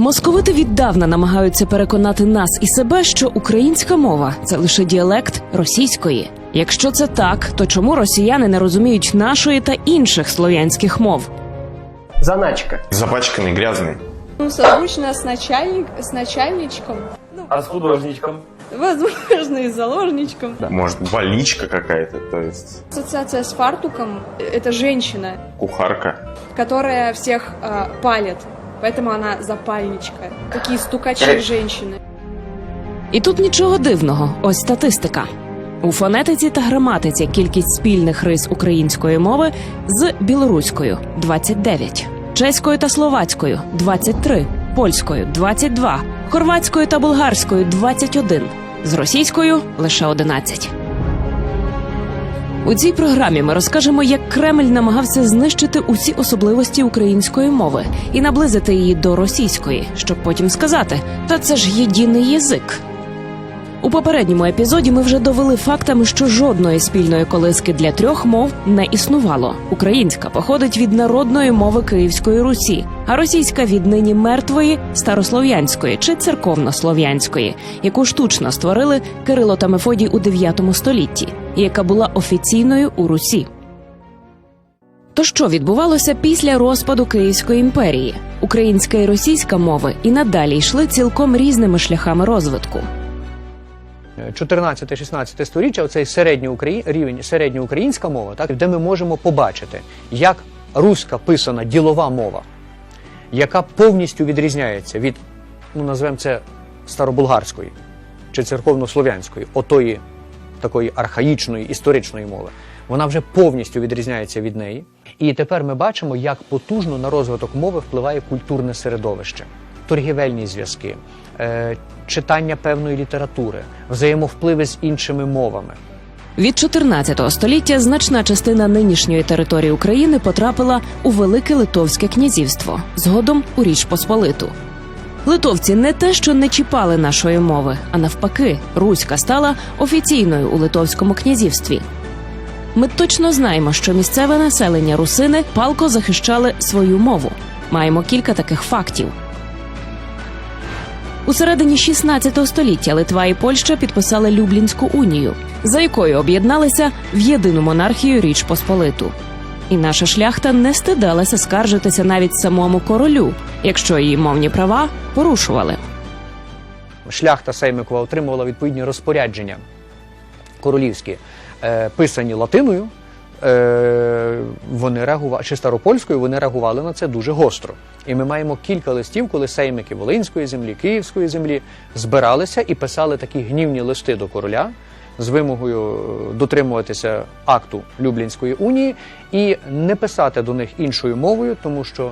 Московити віддавна намагаються переконати нас і себе, що українська мова це лише діалект російської. Якщо це так, то чому росіяни не розуміють нашої та інших слов'янських мов? Заначка. Запачканный, грязный. Ну, созвучно с, начальник, с начальничком. Ну, А с художничком? возможно, и с заложничком. Может, больничка какая-то, то есть Ассоциация с фартуком – это женщина, кухарка. которая всех э, палит. Поэтому она запальничка. Такие стукачи женщины. І тут нічого дивного, ось статистика. У фонетиці та граматиці кількість спільних рис української мови з білоруською 29, чеською та словацькою 23, польською 22, хорватською та болгарською 21, з російською лише 11. У цій програмі ми розкажемо, як Кремль намагався знищити усі особливості української мови і наблизити її до російської, щоб потім сказати: та це ж єдиний язик. У попередньому епізоді ми вже довели фактами, що жодної спільної колиски для трьох мов не існувало. Українська походить від народної мови Київської Русі, а російська від нині мертвої старослов'янської чи церковнослов'янської, яку штучно створили Кирило та Мефодій у 9 столітті, яка була офіційною у Русі. То що відбувалося після розпаду Київської імперії? Українська і російська мови і надалі йшли цілком різними шляхами розвитку. 14-16 сторіччя, оцей середньоукраї... рівень середньоукраїнська мова, так, де ми можемо побачити, як руська писана ділова мова, яка повністю відрізняється від, ну назвемо це старобулгарської чи церковнослов'янської, отої такої архаїчної історичної мови. Вона вже повністю відрізняється від неї. І тепер ми бачимо, як потужно на розвиток мови впливає культурне середовище, торгівельні зв'язки, е, читання певної літератури, взаємовпливи з іншими мовами. Від 14 століття значна частина нинішньої території України потрапила у Велике Литовське князівство, згодом у Річ Посполиту. Литовці не те, що не чіпали нашої мови, а навпаки, руська стала офіційною у Литовському князівстві. Ми точно знаємо, що місцеве населення русини палко захищали свою мову. Маємо кілька таких фактів. У середині 16 століття Литва і Польща підписали Люблінську унію, за якою об'єдналися в єдину монархію Річ Посполиту. І наша шляхта не стидалася скаржитися навіть самому королю, якщо її мовні права порушували. Шляхта Сеймикова отримувала відповідні розпорядження королівські, е, писані латиною. Вони реагували чи старопольською, вони реагували на це дуже гостро. І ми маємо кілька листів, коли сеймики Волинської землі, Київської землі збиралися і писали такі гнівні листи до короля з вимогою е, дотримуватися акту Люблінської унії і не писати до них іншою мовою, тому що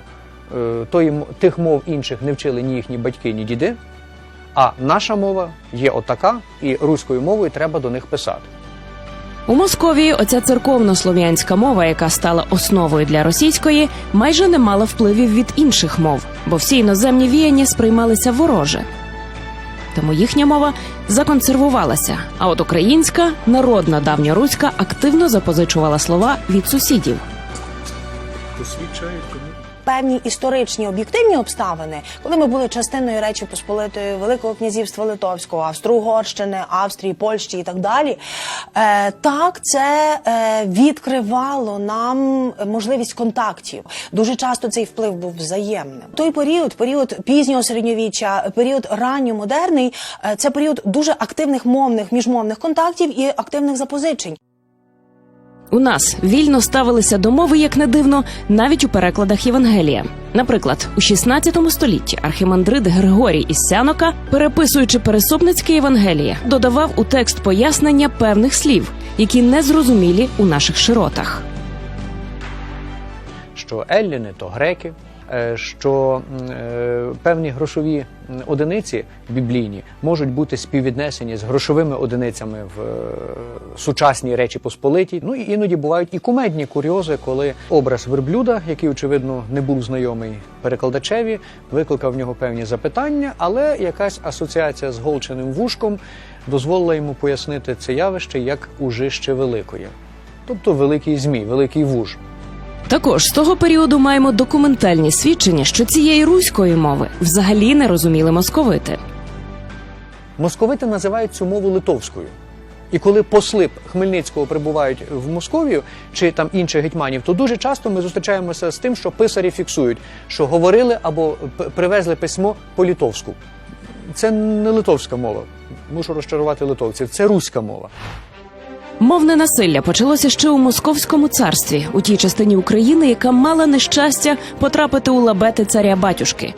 е, тої, тих мов інших не вчили ні їхні батьки, ні діди. А наша мова є отака, і руською мовою треба до них писати. У Московії оця церковно-слов'янська мова, яка стала основою для російської, майже не мала впливів від інших мов, бо всі іноземні віяння сприймалися вороже. Тому їхня мова законсервувалася. А от українська, народна давньоруська, активно запозичувала слова від сусідів. Певні історичні об'єктивні обставини, коли ми були частиною Речі Посполитої Великого князівства Литовського, Австро-Угорщини, Австрії, Польщі і так далі, е, так це е, відкривало нам можливість контактів. Дуже часто цей вплив був взаємним. Той період, період пізнього середньовіччя, період ранньомодерний, е, це період дуже активних мовних міжмовних контактів і активних запозичень. У нас вільно ставилися до мови, як не дивно, навіть у перекладах Євангелія. Наприклад, у 16 столітті архімандрит Григорій із Сянока, переписуючи пересопницьке Євангеліє, додавав у текст пояснення певних слів, які не зрозумілі у наших широтах. що елліни то греки, що е, певні грошові одиниці біблійні можуть бути співвіднесені з грошовими одиницями в е, сучасній Речі Посполитій. Ну і іноді бувають і кумедні курйози, коли образ верблюда, який очевидно не був знайомий перекладачеві, викликав в нього певні запитання, але якась асоціація з голченим вушком дозволила йому пояснити це явище як ужище великої, тобто великий змій, великий вуж. Також з того періоду маємо документальні свідчення, що цієї руської мови взагалі не розуміли московити. Московити називають цю мову литовською. І коли посли Хмельницького прибувають в Московію чи там інших гетьманів, то дуже часто ми зустрічаємося з тим, що писарі фіксують, що говорили або привезли письмо по-літовську. Це не литовська мова. Мушу розчарувати литовців. Це руська мова. Мовне насилля почалося ще у Московському царстві, у тій частині України, яка мала нещастя потрапити у лабети царя батюшки.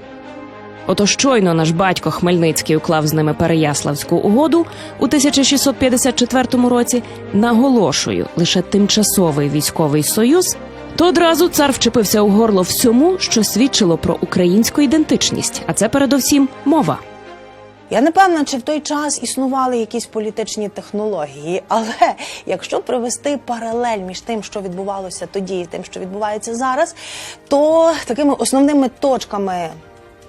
Ото щойно наш батько Хмельницький уклав з ними Переяславську угоду у 1654 році. Наголошую, лише тимчасовий військовий союз. То одразу цар вчепився у горло всьому, що свідчило про українську ідентичність, а це передовсім мова. Я не певна, чи в той час існували якісь політичні технології, але якщо провести паралель між тим, що відбувалося тоді, і тим, що відбувається зараз, то такими основними точками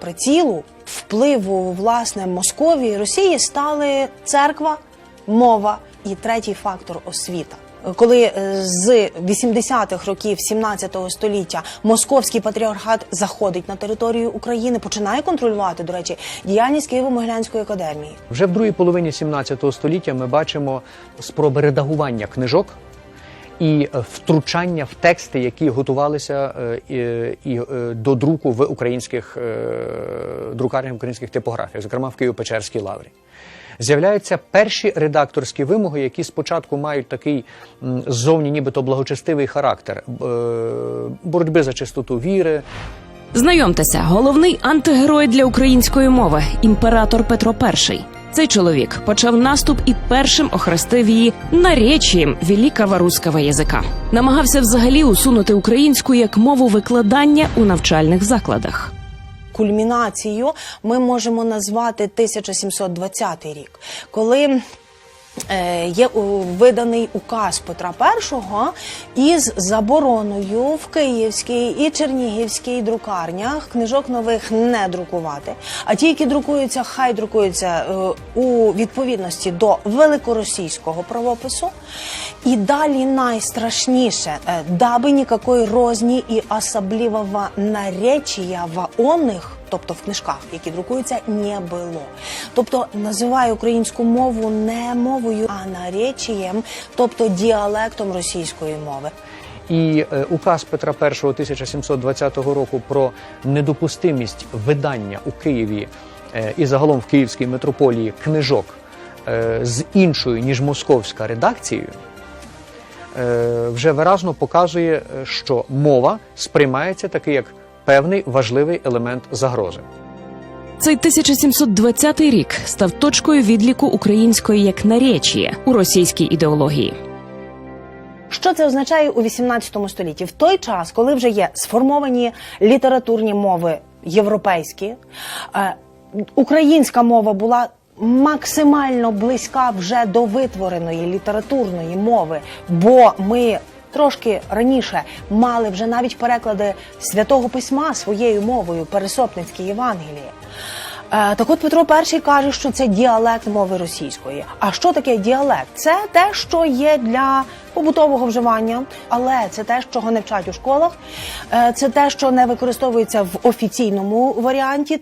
прицілу впливу власне Московії Росії стали церква, мова і третій фактор освіта. Коли е, з 80-х років 17 століття московський патріархат заходить на територію України, починає контролювати, до речі, діяльність Києво-Могилянської академії. Вже в другій половині 17 століття ми бачимо спроби редагування книжок і втручання в тексти, які готувалися е, і, і, е, до друку в українських друкарнях, українських типографіях, зокрема в Києво-Печерській лаврі. З'являються перші редакторські вимоги, які спочатку мають такий ззовні, нібито благочестивий характер е, боротьби за чистоту віри, Знайомтеся, головний антигерой для української мови імператор Петро І. Цей чоловік почав наступ і першим охрестив її наречієм великого руського язика. Намагався взагалі усунути українську як мову викладання у навчальних закладах. Кульмінацією ми можемо назвати 1720 рік, коли є виданий указ Петра І із забороною в Київській і Чернігівській друкарнях книжок нових не друкувати. А ті, які друкуються, хай друкуються е, у відповідності до великоросійського правопису. І далі найстрашніше, е, даби ніякої розні і особливого наречія в онних, тобто в книжках, які друкуються, не було. Тобто називає українську мову не мовою, а наречієм, тобто діалектом російської мови. І е, указ Петра І 1720 року про недопустимість видання у Києві е, і загалом в Київській митрополії книжок е, з іншою ніж московська редакцією. Вже виразно показує, що мова сприймається таки як певний важливий елемент загрози. Цей 1720 рік став точкою відліку української як наречія у російській ідеології. Що це означає у 18 столітті? В той час, коли вже є сформовані літературні мови європейські, е, українська мова була максимально близька вже до витвореної літературної мови, бо ми. Трошки раніше мали вже навіть переклади святого письма своєю мовою, пересопницькі Євангелії. Е, Так от Петро І каже, що це діалект мови російської. А що таке діалект? Це те, що є для побутового вживання, але це те, чого не вчать у школах, Е, це те, що не використовується в офіційному варіанті.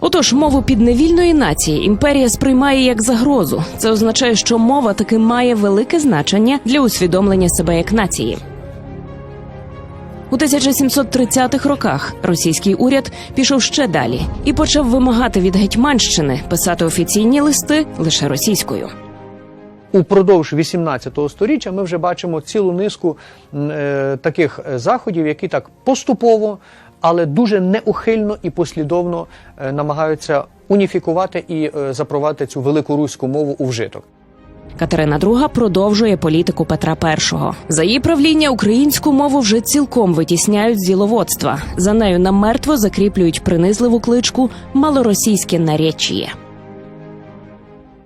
Отож, мову підневільної нації імперія сприймає як загрозу. Це означає, що мова таки має велике значення для усвідомлення себе як нації. У 1730-х роках російський уряд пішов ще далі і почав вимагати від Гетьманщини писати офіційні листи лише російською. Упродовж 18 століття ми вже бачимо цілу низку е, таких е, заходів, які так поступово, але дуже неухильно і послідовно е, намагаються уніфікувати і е, запровадити цю велику руську мову у вжиток. Катерина II продовжує політику Петра І. За її правління українську мову вже цілком витісняють з діловодства. За нею намертво закріплюють принизливу кличку малоросійське наречіє.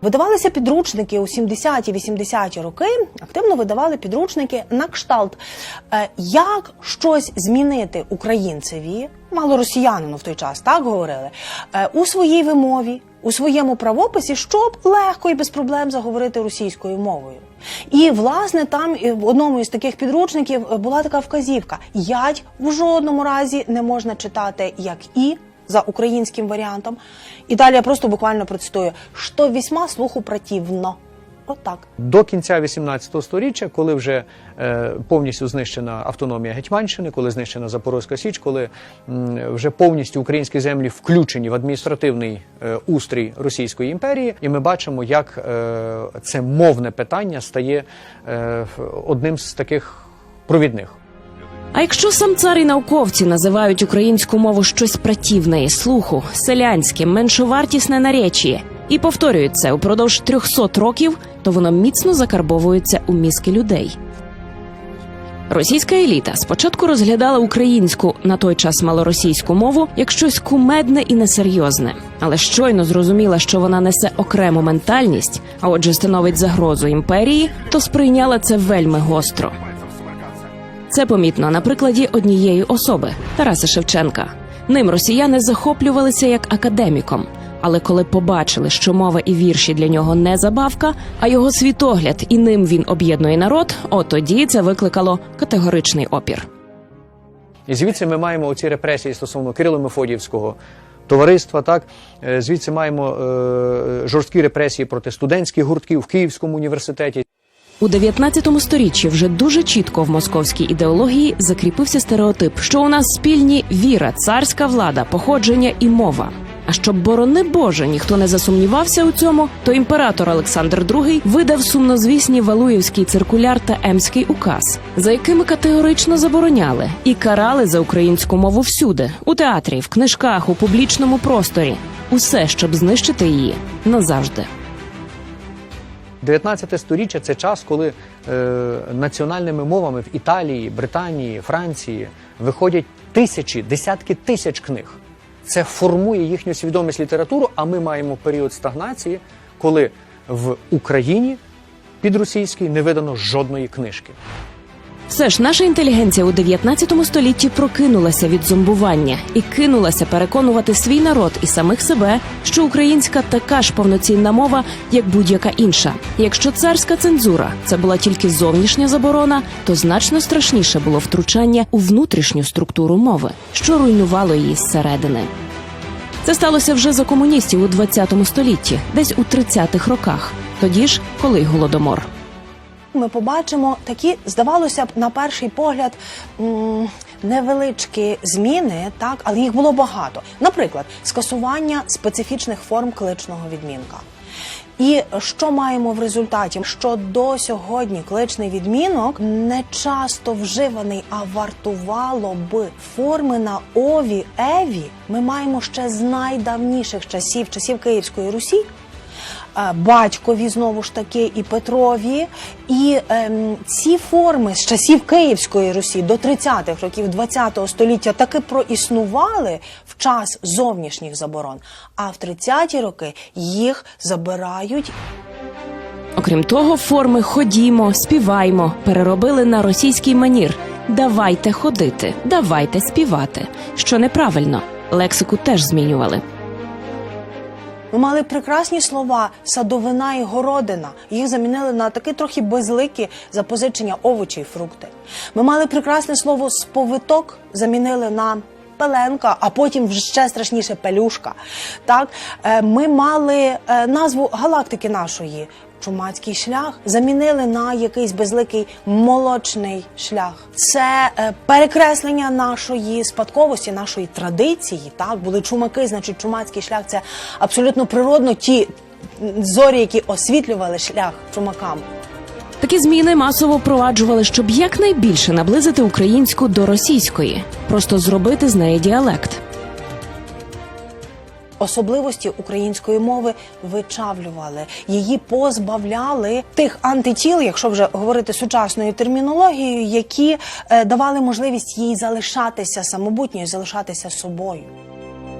Видавалися підручники у 70-ті, 80-ті роки. Активно видавали підручники на кшталт, е, як щось змінити українцеві, мало росіянину в той час так говорили, е, у своїй вимові, у своєму правописі, щоб легко і без проблем заговорити російською мовою. І власне там е, в одному із таких підручників була така вказівка: ядь в жодному разі не можна читати як і за українським варіантом. І далі я просто буквально процитую, що весьма слуху противно. Отак. До кінця 18 століття, коли вже е, повністю знищена автономія Гетьманщини, коли знищена Запорозька Січ, коли м, вже повністю українські землі включені в адміністративний е, устрій Російської імперії, і ми бачимо, як е, це мовне питання стає е, одним з таких провідних. А якщо сам цар і науковці називають українську мову щось противне і слуху, селянське, меншовартісне наречіє, і повторюють це упродовж 300 років, то воно міцно закарбовується у мізки людей. Російська еліта спочатку розглядала українську на той час малоросійську мову як щось кумедне і несерйозне, але щойно зрозуміла, що вона несе окрему ментальність, а отже, становить загрозу імперії, то сприйняла це вельми гостро. Це помітно на прикладі однієї особи Тараса Шевченка. Ним росіяни захоплювалися як академіком. Але коли побачили, що мова і вірші для нього не забавка, а його світогляд і ним він об'єднує народ, от тоді це викликало категоричний опір. І звідси ми маємо оці репресії стосовно Кирило Мефодіївського товариства. Так Е, звідси маємо е, жорсткі репресії проти студентських гуртків в Київському університеті. У 19 сторіччі вже дуже чітко в московській ідеології закріпився стереотип, що у нас спільні віра, царська влада, походження і мова. А щоб, борони Боже, ніхто не засумнівався у цьому, то імператор Олександр II видав сумнозвісні Валуєвський циркуляр та Емський указ, за якими категорично забороняли і карали за українську мову всюди у театрі, в книжках, у публічному просторі. Усе, щоб знищити її назавжди. 19 сторіччя це час, коли е, національними мовами в Італії, Британії, Франції виходять тисячі, десятки тисяч книг. Це формує їхню свідомість літературу, а ми маємо період стагнації, коли в Україні під російський не видано жодної книжки. Все ж наша інтелігенція у 19 столітті прокинулася від зомбування і кинулася переконувати свій народ і самих себе, що українська така ж повноцінна мова, як будь-яка інша. Якщо царська цензура це була тільки зовнішня заборона, то значно страшніше було втручання у внутрішню структуру мови, що руйнувало її зсередини. Це сталося вже за комуністів у 20 столітті, десь у 30-х роках. Тоді ж, коли голодомор. Ми побачимо такі, здавалося б, на перший погляд невеличкі зміни, так, але їх було багато. Наприклад, скасування специфічних форм кличного відмінка. І що маємо в результаті? Що до сьогодні кличний відмінок не часто вживаний, а вартувало б форми на ові, еві. Ми маємо ще з найдавніших часів, часів Київської Русі. Е, Батькові знову ж таки і Петрові, і ем, ці форми з часів Київської Русі до 30-х років ХХ століття таки проіснували в час зовнішніх заборон. А в 30-ті роки їх забирають Окрім того, форми ходімо, співаймо переробили на російський манір. Давайте ходити, давайте співати. Що неправильно, лексику теж змінювали. Ми мали прекрасні слова садовина і городина. Їх замінили на такі трохи безликі запозичення овочі і фрукти. Ми мали прекрасне слово сповиток, замінили на пеленка, а потім вже ще страшніше пелюшка. Так Е, ми мали е, назву галактики нашої. Чумацький шлях замінили на якийсь безликий молочний шлях. Це е, перекреслення нашої спадковості, нашої традиції. Так були чумаки, значить, чумацький шлях це абсолютно природно ті зорі, які освітлювали шлях чумакам. Такі зміни масово впроваджували, щоб якнайбільше наблизити українську до російської, просто зробити з неї діалект. Особливості української мови вичавлювали, її позбавляли тих антитіл, якщо вже говорити сучасною термінологією, які е, давали можливість їй залишатися самобутньою, залишатися собою.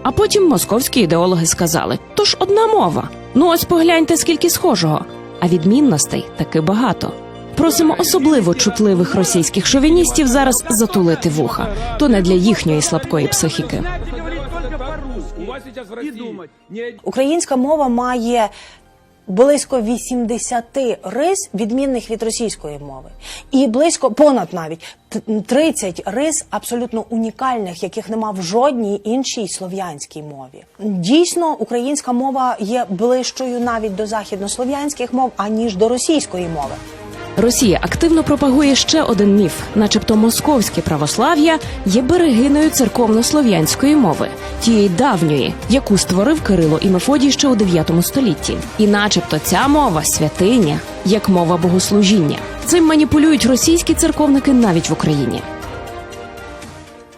А потім московські ідеологи сказали: то ж одна мова. Ну ось погляньте, скільки схожого, а відмінностей таки багато. Просимо особливо чутливих російських шовіністів зараз затулити вуха, то не для їхньої слабкої психіки. России не Українська мова має близько 80 рис, відмінних від російської мови, і близько понад навіть т- 30 рис абсолютно унікальних, яких нема в жодній іншій слов'янській мові. Дійсно, українська мова є ближчою навіть до західнослов'янських мов аніж до російської мови. Росія активно пропагує ще один міф, начебто московське православ'я є берегиною церковно-слов'янської мови, тієї давньої, яку створив Кирило і Мефодій ще у 9 столітті. І начебто ця мова святиня, як мова богослужіння. Цим маніпулюють російські церковники навіть в Україні.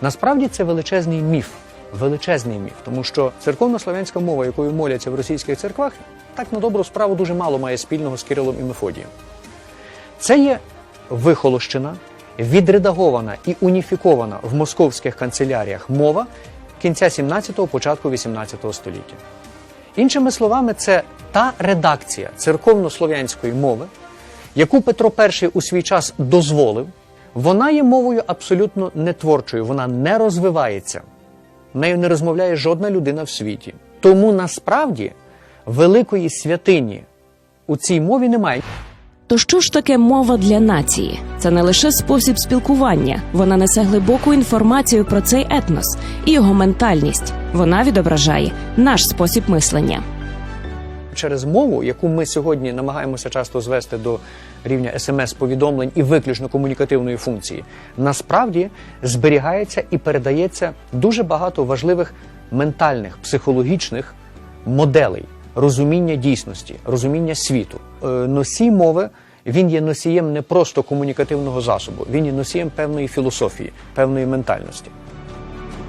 Насправді це величезний міф. Величезний міф, тому що церковно-славянська мова, якою моляться в російських церквах, так на добру справу дуже мало має спільного з Кирилом і Мефодієм. Це є вихолощена, відредагована і уніфікована в московських канцеляріях мова кінця 17-го, початку 18 століття. Іншими словами, це та редакція церковно-слов'янської мови, яку Петро І у свій час дозволив, вона є мовою абсолютно нетворчою, вона не розвивається. Нею не розмовляє жодна людина в світі. Тому насправді великої святині у цій мові немає. То що ж таке мова для нації? Це не лише спосіб спілкування, вона несе глибоку інформацію про цей етнос і його ментальність. Вона відображає наш спосіб мислення. через мову, яку ми сьогодні намагаємося часто звести до рівня смс-повідомлень і виключно комунікативної функції, насправді зберігається і передається дуже багато важливих ментальних, психологічних моделей розуміння дійсності, розуміння світу. Е, Носій мови. Він є носієм не просто комунікативного засобу, він є носієм певної філософії, певної ментальності.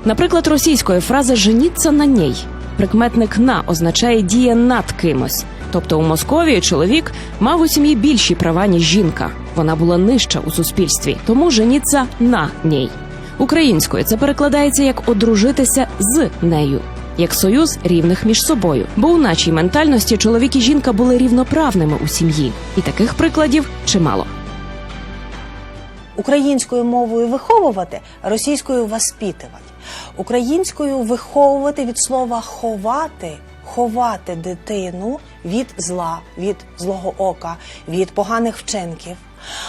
Наприклад, російської фрази «женіться на ній. Прикметник на означає діє над кимось. Тобто у Московії чоловік мав у сім'ї більші права, ніж жінка. Вона була нижча у суспільстві, тому женіться на ній. Українською це перекладається як одружитися з нею, як союз рівних між собою. Бо у нашій ментальності чоловік і жінка були рівноправними у сім'ї, і таких прикладів чимало. Українською мовою виховувати, російською воспитувати. Українською виховувати від слова ховати, ховати дитину від зла, від злого ока, від поганих вчинків.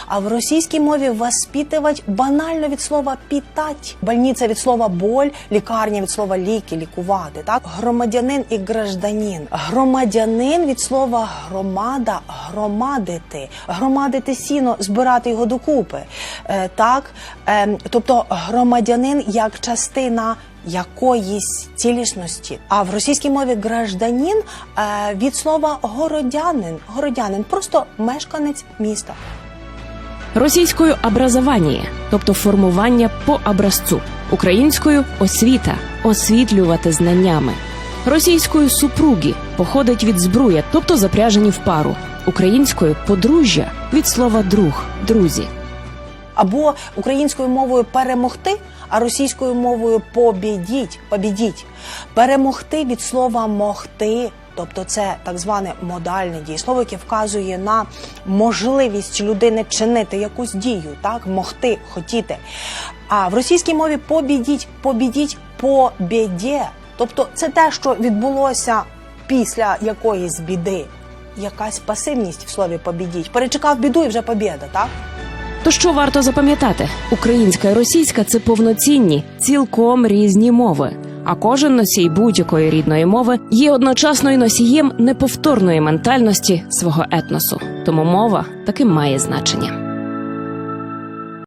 А в російській мові воспитувати банально від слова пітать. Больниця від слова боль, лікарня від слова ліки, лікувати. Так, громадянин і гражданин. Громадянин від слова громада, громадити, громадити сіно, збирати його докупи. Е, так, е, тобто громадянин як частина якоїсь цілісності. А в російській мові гражданин е, від слова городянин, городянин, просто мешканець міста. Російською образование, тобто формування по образцу, українською освіта, освітлювати знаннями. Російською супруги походить від збруя, тобто запряжені в пару. Українською подружжя від слова друг, друзі. або українською мовою перемогти, а російською мовою побідіть, побідіть. Перемогти від слова могти. Тобто це так зване модальне дієслово, яке вказує на можливість людини чинити якусь дію, так могти, хотіти. А в російській мові побідіть, побідіть по біді. Тобто це те, що відбулося після якоїсь біди. Якась пасивність в слові побідіть. Перечекав біду і вже побіда, так? То що варто запам'ятати? Українська і російська це повноцінні, цілком різні мови. А кожен носій будь-якої рідної мови є одночасно й носієм неповторної ментальності свого етносу. Тому мова таки має значення.